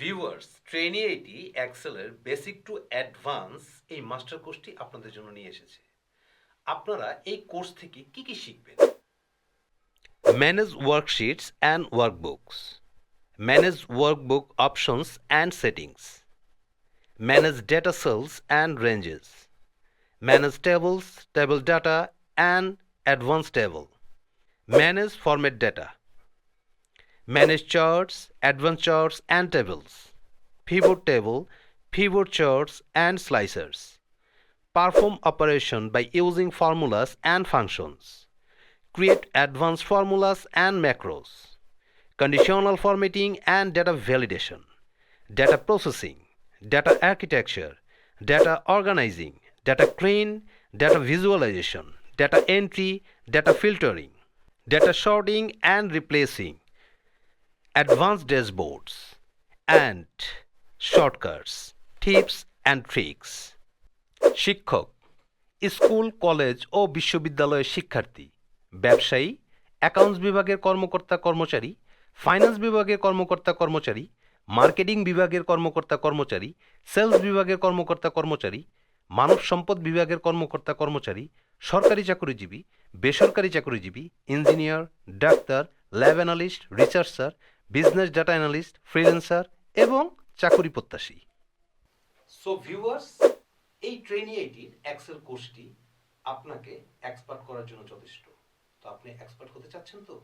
Viewers trainee এইটি এক্সেলের basic to advance এই master কোর্সটি আপনাদের জন্য নিয়ে এসেছে। আপনারা এই কোর্স থেকে কি কি শিখবেন? Manage worksheets and workbooks manage workbook options and settings manage data cells and ranges manage tables table data and advance table manage format data manage charts, advanced charts and tables, pivot table, pivot charts and slicers, perform operation by using formulas and functions, create advanced formulas and macros, conditional formatting and data validation, data processing, data architecture, data organizing, data clean, data visualization, data entry, data filtering, data sorting and replacing, advanced dashboards and shortcuts, tips and tricks. শিক্ষক school college ও বিশ্ববিদ্যালয়ের শিক্ষার্থী ব্যবসায়ী accounts বিভাগের কর্মকর্তা কর্মচারী finance বিভাগের কর্মকর্তা কর্মচারী মার্কেটিং বিভাগের কর্মকর্তা কর্মচারী সেলস বিভাগের কর্মকর্তা কর্মচারী মানব সম্পদ বিভাগের কর্মকর্তা কর্মচারী সরকারি চাকরিজীবী বেসরকারি চাকরিজীবী engineer doctor lab analyst researcher business data analyst freelancer এবং চাকরি প্রত্যাশী। সো ভিউয়ার্স এই ট্রেনি এইটির এক্সেল কোর্সটি আপনাকে এক্সপার্ট করার জন্য যথেষ্ট। তো আপনি এক্সপার্ট হতে চাচ্ছেন তো?